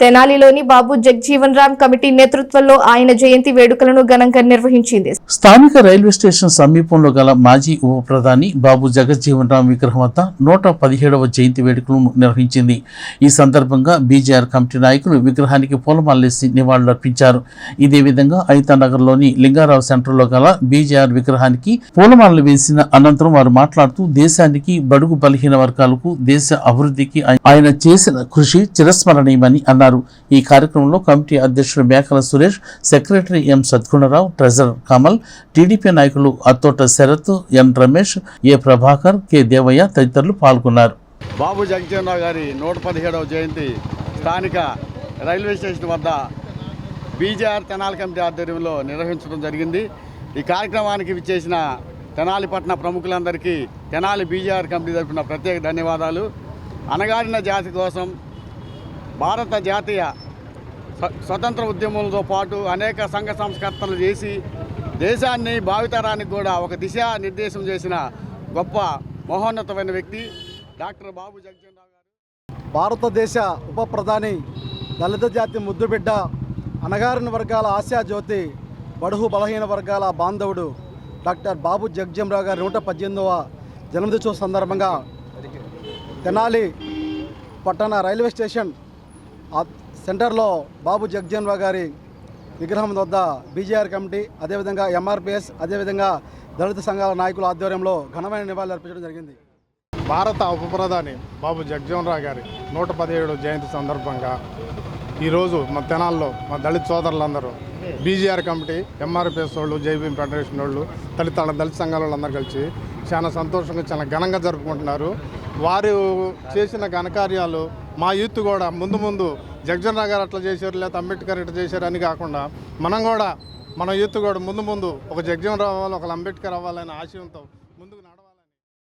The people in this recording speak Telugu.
తెనాలిలోని బాబు జగ్జీవన్ రామ్ కమిటీ నేతృత్వంలో ఆయన జయంతి వేడుకలను ఘనంగా నిర్వహించింది. స్థానిక రైల్వే స్టేషన్ సమీపంలో గల మాజీ ఉప ప్రధాని బాబు జగజ్జీవన్ రామ్ విగ్రహం వద్ద నూట పదిహేడవ జయంతి వేడుకలను నిర్వహించింది. ఈ సందర్భంగా బీజేఆర్ కమిటీ నాయకులు విగ్రహానికి పూలమాలేసి నివాళులర్పించారు ఇదే విధంగా ఐతానగర్లోని లింగారావు సెంటర్లో గల బీజేఆర్ విగ్రహానికి పూలమాలలు వేసిన అనంతరం వారు మాట్లాడుతూ దేశానికి బడుగు బలహీన వర్గాలకు దేశ అభివృద్ధికి ఆయన చేసిన కృషి చిరస్మరణీయమని అన్నారు. ఈ కార్యక్రమంలో కమిటీ అధ్యక్షుడు Mekala Suresh secretary M Sadgunarao treasurer Kamal TDP నాయకులు Athota Sarath N Ramesh A Prabhakar K Devaiah తదితరులు పాల్గొన్నారు. బాబు జగజీవనరావు గారి నూట పదిహేడవ జయంతి స్థానిక రైల్వే స్టేషన్ వద్ద బీజేఆర్ తెనాలి కమిటీ ఆధ్వర్యంలో నిర్వహించడం జరిగింది. ఈ కార్యక్రమానికి విచ్చేసిన తెనాలి పట్టణ ప్రముఖులందరికీ తెనాలి బీజేఆర్ కమిటీ తరఫున ప్రత్యేక ధన్యవాదాలు. అనగారిన జాతి కోసం భారత జాతీయ స్వతంత్ర ఉద్యమంతో పాటు అనేక సంఘ సంస్కర్తలు చేసి దేశాన్ని భావితరానికి కూడా ఒక దిశ నిర్దేశం చేసిన గొప్ప మహోన్నతమైన వ్యక్తి డాక్టర్ బాబు జగజీవనరావు గారు. భారతదేశ ఉప ప్రధాని దళిత జాతి ముద్దుబిడ్డ అణగారిన వర్గాల ఆశా జ్యోతి బడుగు బలహీన వర్గాల బాంధవుడు డాక్టర్ బాబు జగ్జంరావు గారి నూట పద్దెనిమిదవ జన్మదినోత్సవం సందర్భంగా తెనాలి పట్టణ రైల్వే స్టేషన్ ఆ సెంటర్లో బాబు జగ్జన్రావు గారి విగ్రహం వద్ద బీజేఆర్ కమిటీ అదేవిధంగా ఎంఆర్పిఎస్ అదేవిధంగా దళిత సంఘాల నాయకుల ఆధ్వర్యంలో ఘనమైన నివాళులు అర్పించడం జరిగింది. భారత ఉప ప్రధాని బాబు జగజీవనరావు గారి నూట పదిహేడు జయంతి సందర్భంగా ఈరోజు మా తెనాల్లో మా దళిత సోదరులందరూ బీజీఆర్ కమిటీ ఎంఆర్పిఎస్ వాళ్ళు జైబీఎం ఫెడరేషన్ వాళ్ళు తల్లిదండ్రుల దళిత సంఘాల వాళ్ళందరూ కలిసి చాలా సంతోషంగా చాలా ఘనంగా జరుపుకుంటున్నారు. వారు చేసిన ఘనకార్యాలు మా యూత్ కూడా ముందు ముందు జగ్జన్ గారు అట్లా చేశారు లేదా అంబేద్కర్ ఇట్లా చేశారు అని కాకుండా మనం కూడా మన యూత్ కూడా ముందు ముందు ఒక జగ్జన్ రావాలి ఒక అంబేద్కర్ అవ్వాలనే ఆశయంతో